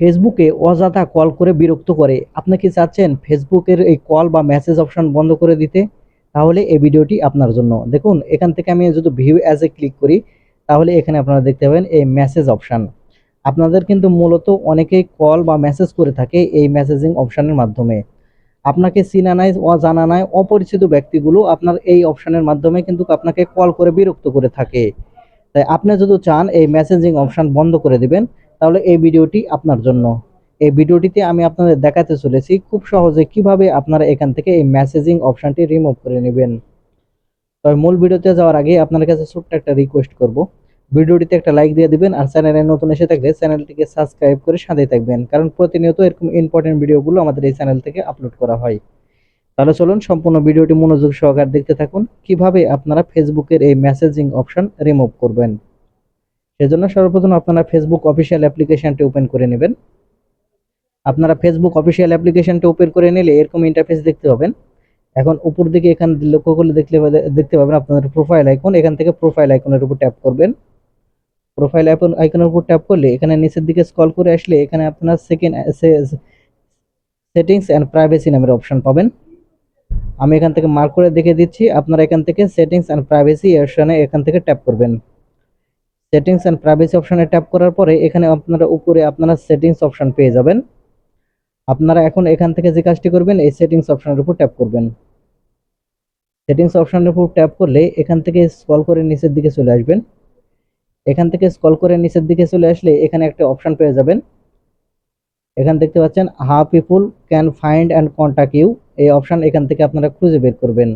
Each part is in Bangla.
ফেসবুকে অযথা কল করে বিরক্ত করে। আপনি কি চাচ্ছেন ফেসবুকের এই কল বা মেসেজ অপশন বন্ধ করে দিতে? তাহলে এই ভিডিওটি আপনার জন্য। দেখুন, এখান থেকে আমি যদি ভিউ অ্যাজ এ ক্লিক করি, তাহলে এখানে আপনারা দেখতে পাবেন এই মেসেজ অপশন আপনাদের কিন্তু মূলত অনেকেই কল বা মেসেজ করে থাকে এই মেসেজিং অপশনের মাধ্যমে। আপনাকে চিনা নাই, অজানা নাই, অপরিচিত ব্যক্তিগুলো আপনার এই অপশনের মাধ্যমে কিন্তু আপনাকে কল করে বিরক্ত করে থাকে। তাই আপনি যদি চান এই মেসেজিং অপশন বন্ধ করে দিবেন তাহলে এই ভিডিওটি আপনার জন্য। এই ভিডিওটিতে আমি আপনাদের দেখাতে চলেছি খুব সহজে কীভাবে আপনারা এখান থেকে এই মেসেজিং অপশনটি রিমুভ করে নেবেন। তবে মূল ভিডিওতে যাওয়ার আগে আপনার কাছে ছোট্ট একটা রিকোয়েস্ট করব। ভিডিওটিতে একটা লাইক দিয়ে দিবেন আর চ্যানেলে নতুন এসে থাকলে চ্যানেলটিকে সাবস্ক্রাইব করে সাথে থাকবেন, কারণ প্রতিনিয়ত এরকম ইম্পর্টেন্ট ভিডিওগুলো আমাদের এই চ্যানেল থেকে আপলোড করা হয়। তাহলে চলুন সম্পূর্ণ ভিডিওটি মনোযোগ সহকারে দেখতে থাকুন, কীভাবে আপনারা ফেসবুকের এই মেসেজিং অপশন রিমুভ করবেন। সেজন্য সর্বপ্রথম আপনারা ফেসবুক অফিসিয়াল অ্যাপ্লিকেশনটি ওপেন করে নেবেন। আপনারা ফেসবুক অফিসিয়াল অ্যাপ্লিকেশনটি ওপেন করে নিলে এরকম ইন্টারফেস দেখতে পাবেন। এখন উপর দিকে এখানে লক্ষ্য করলে দেখলে দেখতে পাবেন আপনাদের প্রোফাইল আইকন এখান থেকে প্রোফাইল আইকনের উপর ট্যাপ করবেন। প্রোফাইল আইকনের উপর ট্যাপ করলে এখানে নিচের দিকে স্ক্রল করে আসলে এখানে আপনার সেকেন্ড সেটিংস অ্যান্ড প্রাইভেসি নামের অপশন পাবেন। আমি এখান থেকে মার্ক করে দেখে দিচ্ছি, আপনারা এখান থেকে সেটিংস অ্যান্ড প্রাইভেসি অপশনে এখান থেকে ট্যাপ করবেন। সেটিংস অ্যান্ড প্রাইভেসি অপশানে ট্যাপ করার পরে এখানে আপনারা উপরে আপনারা সেটিংস অপশান পেয়ে যাবেন। আপনারা এখন এখান থেকে যে কাজটি করবেন, এই সেটিংস অপশনের উপর ট্যাপ করবেন। সেটিংস অপশনের উপর ট্যাপ করলে এখান থেকে স্কল করে নিচের দিকে চলে আসবেন। এখান থেকে স্কল করে নিচের দিকে চলে আসলে এখানে একটা অপশান পেয়ে যাবেন। এখান দেখতে পাচ্ছেন how people can find and contact you এই অপশান এখান থেকে আপনারা খুঁজে বের করবেন।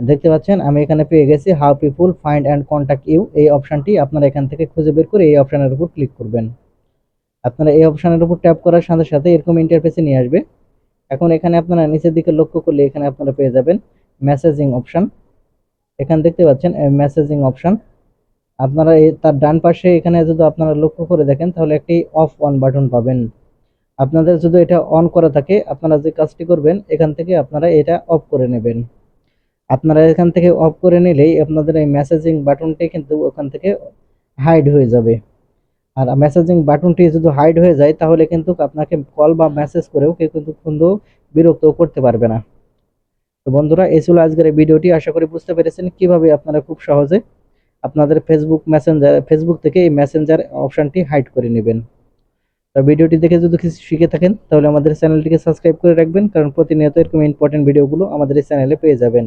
দেখতে পাচ্ছেন, আমি এখানে পেয়ে গেছি how people find and contact you এই অপশনটি আপনারা এখান থেকে খুঁজে বের করে এই অপশনের উপর ক্লিক করবেন। আপনারা এই অপশনের উপর ট্যাপ করার সাথে সাথে এরকম ইন্টারফেসে নিয়ে আসবে। এখন এখানে আপনারা নিচের দিকে লক্ষ্য করলে এখানে আপনারা পেয়ে যাবেন মেসেজিং অপশন এখানে দেখতে পাচ্ছেন মেসেজিং অপশন আপনারা তার ডান পাশে এখানে যদি আপনারা লক্ষ্য করে দেখেন, তাহলে একটি অফ অন বাটন পাবেন। আপনাদের যদি এটা অন করা থাকে, আপনারা যে কাজটি করবেন, এখান থেকে আপনারা এটা অফ করে নেবেন। আপনারা এখান থেকে অফ করে নিলেই আপনাদের এই মেসেজিং বাটনটি কিন্তু ওখান থেকে হাইড হয়ে যাবে। আর মেসেজিং বাটনটি যদি হাইড হয়ে যায়, তাহলে কিন্তু আপনাকে কল বা মেসেজ করেও কেউ কিন্তু কিন্তু বিরক্ত করতে পারবে না। তো বন্ধুরা, এই ছিল আজকের এই ভিডিওটি। আশা করি বুঝতে পেরেছেন কীভাবে আপনারা খুব সহজে আপনাদের ফেসবুক মেসেঞ্জার ফেসবুক থেকে এই মেসেঞ্জার অপশানটি হাইড করে নেবেন। তো ভিডিওটি দেখে যদি কিছু শিখে থাকেন, তাহলে আমাদের চ্যানেলটিকে সাবস্ক্রাইব করে রাখবেন, কারণ প্রতিনিয়ত এরকম ইম্পর্টেন্ট ভিডিওগুলো আমাদের এই চ্যানেলে পেয়ে যাবেন।